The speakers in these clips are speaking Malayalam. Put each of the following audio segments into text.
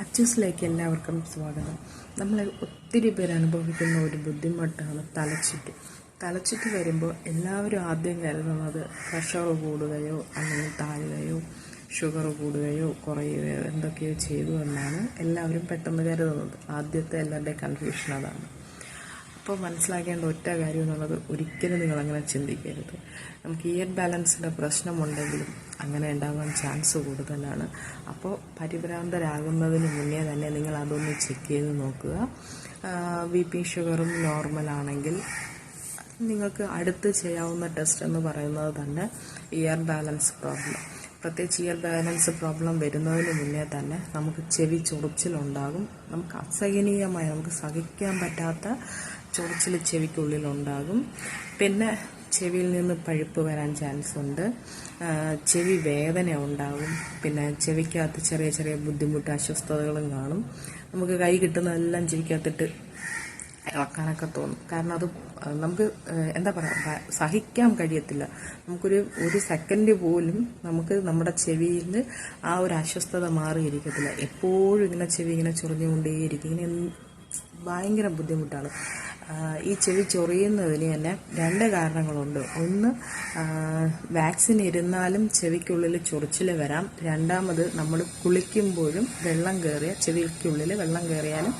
അച്ചൂസിലേക്ക് എല്ലാവർക്കും സ്വാഗതം. നമ്മൾ ഒത്തിരി പേർ അനുഭവിക്കുന്ന ഒരു ബുദ്ധിമുട്ടാണ് തലച്ചുറ്റ്. തലച്ചുറ്റ് വരുമ്പോൾ എല്ലാവരും ആദ്യം കരുതുന്നത് പ്രഷർ കൂടുകയോ അല്ലെങ്കിൽ താഴുകയോ ഷുഗർ കൂടുകയോ കുറയുകയോ എന്തൊക്കെയോ ചെയ്തു എന്നാണ് എല്ലാവരും പെട്ടെന്ന് കരുതുന്നത്. ആദ്യത്തെ എല്ലാവരുടെയും കൺഫ്യൂഷൻ അതാണ്. അപ്പോൾ മനസ്സിലാക്കേണ്ട ഒറ്റ കാര്യം എന്നുള്ളത് ഒരിക്കലും നിങ്ങൾ അങ്ങനെ ചിന്തിക്കരുത്. നമുക്ക് ഇയർ ബാലൻസിന്റെ പ്രശ്നമുണ്ടെങ്കിലും അങ്ങനെ ഉണ്ടാകാൻ ചാൻസ് കൂടുതലാണ്. അപ്പോൾ പരിഭ്രാന്തരാകുന്നതിന് മുന്നേ തന്നെ നിങ്ങൾ അതൊന്ന് ചെക്ക് ചെയ്ത് നോക്കുക. ബി പി ഷുഗറും നോർമലാണെങ്കിൽ നിങ്ങൾക്ക് അടുത്ത് ചെയ്യാവുന്ന ടെസ്റ്റ് എന്ന് പറയുന്നത് തന്നെ ഇയർ ബാലൻസ് പ്രോബ്ലം പ്രത്യേകിച്ച് ഇയർ ബാലൻസ് പ്രോബ്ലം വരുന്നതിന് മുന്നേ തന്നെ നമുക്ക് ചെവി ചൊറിച്ചിലുണ്ടാകും. നമുക്ക് അസഹനീയമായ നമുക്ക് സഹിക്കാൻ പറ്റാത്ത ചൊറിച്ചിൽ ചെവിക്കുള്ളിലുണ്ടാകും. പിന്നെ ചെവിയിൽ നിന്ന് പഴുപ്പ് വരാൻ ചാൻസ് ഉണ്ട്. ചെവി വേദന ഉണ്ടാകും. പിന്നെ ചെവിക്കകത്ത് ചെറിയ ചെറിയ ബുദ്ധിമുട്ട് അസ്വസ്ഥതകളും കാണും. നമുക്ക് കൈ കിട്ടുന്നതെല്ലാം ചെവിക്കകത്തിട്ട് ഇളക്കാനൊക്കെ തോന്നും. കാരണം അത് നമുക്ക് എന്താ പറയുക സഹിക്കാൻ കഴിയത്തില്ല. നമുക്കൊരു ഒരു സെക്കൻഡ് പോലും നമുക്ക് നമ്മുടെ ചെവിയിൽ നിന്ന് ആ ഒരു അസ്വസ്ഥത മാറിയിരിക്കത്തില്ല. എപ്പോഴും ഇങ്ങനെ ചെവി ഇങ്ങനെ ചൊറിഞ്ഞുകൊണ്ടേയിരിക്കും. ഇങ്ങനെ ഭയങ്കര ബുദ്ധിമുട്ടാണ്. ഈ ചെവി ചൊറിയുന്നതിന് തന്നെ രണ്ട് കാരണങ്ങളുണ്ട്. ഒന്ന് വാക്സിൻ ഇരുന്നാലും ചെവിക്കുള്ളിൽ ചൊറിച്ചിൽ വരാം. രണ്ടാമത് നമ്മൾ കുളിക്കുമ്പോഴും വെള്ളം കയറിയ ചെവിക്കുള്ളിൽ വെള്ളം കയറിയാലും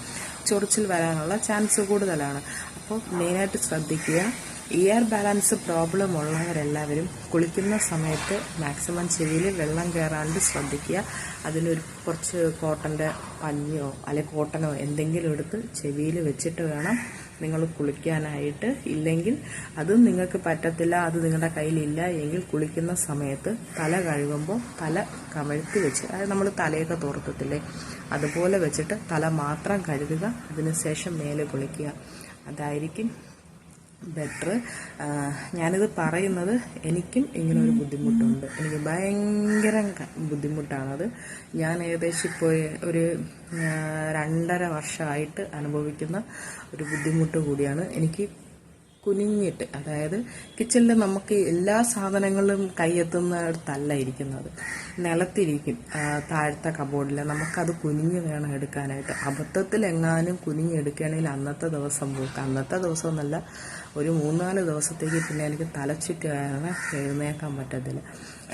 ചൊറിച്ചിൽ വരാനുള്ള ചാൻസ് കൂടുതലാണ്. അപ്പോൾ മെയിനായിട്ട് ശ്രദ്ധിക്കുക. ഇയർ ബാലൻസ് പ്രോബ്ലം ഉള്ളവരെല്ലാവരും കുളിക്കുന്ന സമയത്ത് മാക്സിമം ചെവിയിൽ വെള്ളം കയറാണ്ട് ശ്രദ്ധിക്കുക. അതിനൊരു കുറച്ച് കോട്ടന്റെ പഞ്ഞിയോ അല്ലെങ്കിൽ കോട്ടനോ എന്തെങ്കിലും എടുത്ത് ചെവിയിൽ വെച്ചിട്ട് വേണം നിങ്ങൾ കുളിക്കാനായിട്ട് ഇല്ലെങ്കിൽ അതും നിങ്ങൾക്ക് പറ്റത്തില്ല അത് നിങ്ങളുടെ കയ്യിലില്ല എങ്കിൽ കുളിക്കുന്ന സമയത്ത് തല കഴുകുമ്പോൾ തല കമഴ്ത്തി വെച്ച് അതായത് നമ്മൾ തലയൊക്കെ തോർത്തത്തില്ലേ അതുപോലെ വെച്ചിട്ട് തല മാത്രം കഴുകുക അതിനുശേഷം മേലെ കുളിക്കുക. അതായിരിക്കും ബെറ്റർ ഞാനിത് പറയുന്നത് എനിക്കും ഇങ്ങനെ ഒരു ബുദ്ധിമുട്ടുണ്ട്. എനിക്ക് ഭയങ്കര ബുദ്ധിമുട്ടാണത്. ഞാൻ ഏകദേശം ഇപ്പോൾ ഒരു രണ്ടര വർഷമായിട്ട് അനുഭവിക്കുന്ന ഒരു ബുദ്ധിമുട്ട് കൂടിയാണ്. എനിക്ക് കുനിഞ്ഞിട്ട് അതായത് കിച്ചണിൽ നമുക്ക് എല്ലാ സാധനങ്ങളും കൈയെത്തുന്നിടത്തല്ല ഇരിക്കുന്നത് നിലത്തിരിക്കും താഴത്തെ കബോർഡിൽ നമുക്കത് കുനിഞ്ഞ് വേണം എടുക്കാനായിട്ട്. അബദ്ധത്തിൽ എങ്ങാനും കുനിഞ്ഞെടുക്കുകയാണെങ്കിൽ അന്നത്തെ ദിവസം പോക്ക്. അന്നത്തെ ദിവസം എന്നല്ല ഒരു മൂന്നാൽ ദിവസത്തേക്ക് പിന്നെ എനിക്ക് തലച്ചിട്ട് കാരണം എഴുന്നേക്കാൻ പറ്റത്തില്ല.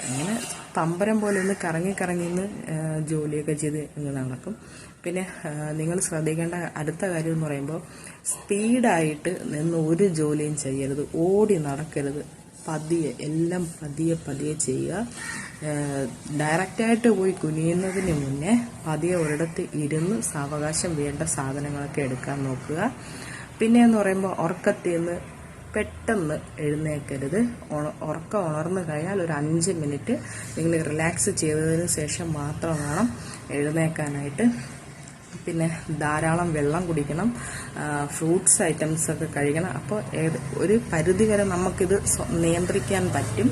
അങ്ങനെ പമ്പരം പോലെ ഒന്ന് കറങ്ങി കറങ്ങി നിന്ന് ജോലിയൊക്കെ ചെയ്ത് ഇങ്ങ് നടക്കും. പിന്നെ നിങ്ങൾ ശ്രദ്ധിക്കേണ്ട അടുത്ത കാര്യം എന്ന് പറയുമ്പോൾ സ്പീഡായിട്ട് നിന്ന് ഒരു ജോലിയും ചെയ്യരുത്. ഓടി നടക്കരുത്. പതിയെ എല്ലാം പതിയെ പതിയെ ചെയ്യുക. ഡയറക്റ്റായിട്ട് പോയി കുനിയുന്നതിന് മുന്നേ പതിയെ ഒരിടത്ത് ഇരുന്ന് സാവകാശം വേണ്ട സാധനങ്ങളൊക്കെ എടുക്കാൻ നോക്കുക. പിന്നെ എന്ന് പറയുമ്പോൾ ഉറക്കത്തിൽ നിന്ന് പെട്ടെന്ന് എഴുന്നേക്കരുത്. ഉറക്കം ഉണർന്നു കഴിഞ്ഞാൽ ഒരു അഞ്ച് മിനിറ്റ് നിങ്ങൾ റിലാക്സ് ചെയ്തതിന് ശേഷം മാത്രം വേണം എഴുന്നേക്കാനായിട്ട്. പിന്നെ ധാരാളം വെള്ളം കുടിക്കണം. ഫ്രൂട്ട്സ് ഐറ്റംസ് ഒക്കെ കഴിക്കണം. അപ്പോൾ ഒരു പരിധി വരെ നമുക്കിത് നിയന്ത്രിക്കാൻ പറ്റും.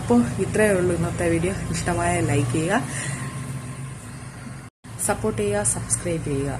അപ്പോൾ ഇത്രയേ ഉള്ളൂ ഇന്നത്തെ വീഡിയോ. ഇഷ്ടമായ ലൈക്ക് ചെയ്യുക. സപ്പോർട്ട് ചെയ്യുക സബ്സ്ക്രൈബ് ചെയ്യുക.